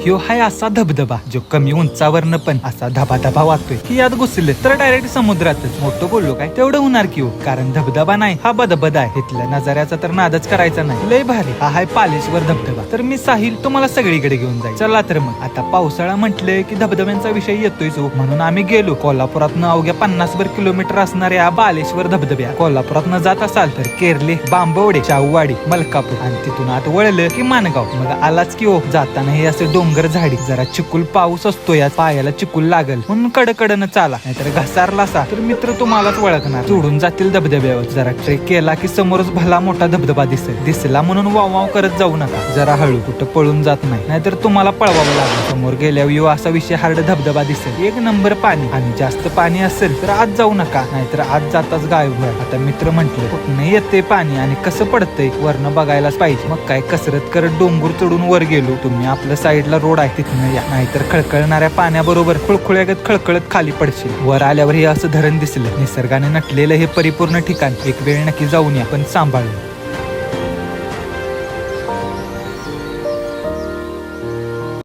ह्यो हाय असा धबधबा जो कमी उंचावरनं पण असा धबा धबा वाहतोय. की यात घुसले तर डायरेक्ट समुद्रातच. मोठं बोललो काय? तेवढं होणार की हो. कारण धबधबा नाही हा बदबद आहे. इथल्या नजाऱ्याचा तर नादच करायचा नाही. लय भारी. हा हाय पालेश्वर धबधबा. तर मी साहिल तुम्हाला सगळीकडे घेऊन जाईल. चला तर मग. आता पावसाळा म्हटलंय की धबधब्यांचा विषय येतोयच जो. म्हणून आम्ही गेलो. कोल्हापुरात अवघ्या पन्नास भर किलोमीटर असणाऱ्या बालेश्वर धबधब्या. कोल्हापुरातनं जात असाल तर केरले बांबवडे शाहूवाडी मलकापूर. आणि तिथून आत वळलं की मानगाव. मग आलाच की हो. जाताना हे असे डोंगर झाडी जरा चिकुल पाऊस असतो या पायाला चिकुल लागल. म्हणून कडकडनं चाला नाहीतर घसारला असा. तर मित्र तुम्हालाच ओळखणार सोडून जातील धबधब्यावर. जरा ट्रेक केला की समोरच भला मोठा धबधबा दिसेल. दिसला म्हणून वाव वाव करत जाऊ नका. जरा हळू कुठं पळून जात नाही. नाहीतर तुम्हाला पळवावं लागेल. समोर गेल्यावर यो असा विषय हार्ड धबधबा दिसेल. एक नंबर पाणी. आणि जास्त पाणी असेल तर आज जाऊ नका. नाहीतर आज जाताच गायब व्हाल आता मित्र म्हंटले कुठनं येते पाणी आणि कसं पडतंय? वरनं बघायलाच पाहिजे. मग काय कसरत करत डोंगर चढून वर गेलो. तुम्ही आपल्या साईडला रोड आहे तिथनं या नाहीतर खळखळणाऱ्या पाण्याबरोबर खुळखुळ्यागत खळखळत खाली पडशील. वर आल्यावर हे असं धरण दिसलं. निसर्गाने नटलेलं हे परिपूर्ण ठिकाण. एक वेळ नक्की जाऊन या पण सांभाळून.